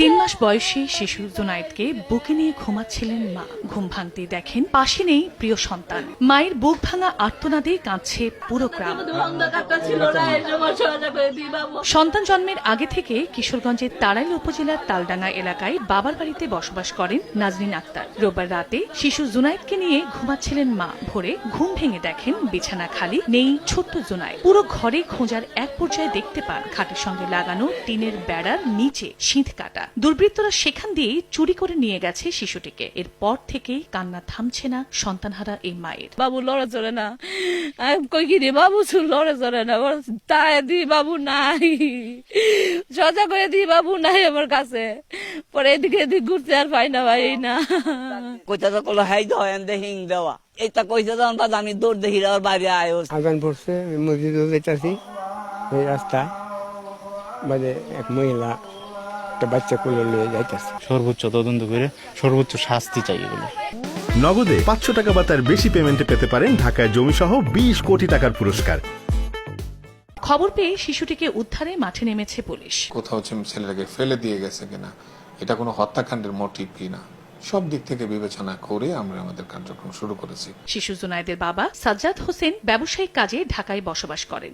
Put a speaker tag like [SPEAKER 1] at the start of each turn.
[SPEAKER 1] তিন মাস বয়সী শিশু জুনায়েদকে বুকে নিয়ে ঘুমাচ্ছিলেন মা। ঘুম ভাঙতে দেখেন পাশে নেই প্রিয় সন্তান। মায়ের বুক ভাঙা আর্তনাদে কাঁদছে পুরো গ্রাম। সন্তান জন্মের আগে থেকে কিশোরগঞ্জের তারাইল উপজেলার তালডাঙ্গা এলাকায় বাবার বাড়িতে বসবাস করেন নাজরিন আক্তার। রোববার রাতে শিশু জুনায়েদকে নিয়ে ঘুমাচ্ছিলেন মা। ভোরে ঘুম ভেঙে দেখেন বিছানা খালি, নেই ছোট্ট জুনায়েদ। পুরো ঘরে খোঁজার এক পর্যায়ে দেখতে পান, খাটের সঙ্গে লাগানো টিনের বেড়ার নিচে সিঁধ কাটা। দুর্বৃত্তরা সেখান দিয়ে চুরি করে নিয়ে গেছে শিশুটিকে। এরপর থেকেই কান্না থামছে না সন্তানহারা এই মায়ের।
[SPEAKER 2] বাবু লড়ে চলে না। কই কি রে বাবু লড়ে চলে না। তাই দি বাবু নাই। সজা করে দি বাবু নাই আমার কাছে। পরে এদিকে এদিক ঘুরতে আর পাই না ভাই না।
[SPEAKER 3] কইতা তো কলো হাই দাও এন হিং দেওয়া। এটা কইতে তখন বাদ আমি দৌড় দেখি আর বাইরে আয়ো
[SPEAKER 4] আজান পড়ছে মসজিদে যেতেছি এই রাস্তা। মানে এক মহিলা একটা বাচ্চা কোলে নিয়ে যাইতেছে।
[SPEAKER 5] সর্বোচ্চ তদন্ত করে সর্বোচ্চ শাস্তি চাই এগুলো।
[SPEAKER 6] নগদে পাঁচশো টাকা বা তার বেশি পেমেন্টে পেতে পারেন ঢাকায় জমিসহ বিশ কোটি টাকার পুরস্কার।
[SPEAKER 1] খবর পেয়ে শিশুটিকে উদ্ধারে মাঠে নেমেছে পুলিশ।
[SPEAKER 7] কোথাও ছেলেটাকে ফেলে দিয়ে গেছে কিনা এটা কোনো হত্যাকাণ্ডের মোটিভ কিনা সব দিক থেকে বিবেচনা করে আমরা আমাদের কার্যক্রম শুরু করেছি।
[SPEAKER 1] শিশু জুনায়েদের বাবা সাজ্জাদ হোসেন ব্যবসায়িক কাজে ঢাকায় বসবাস করেন।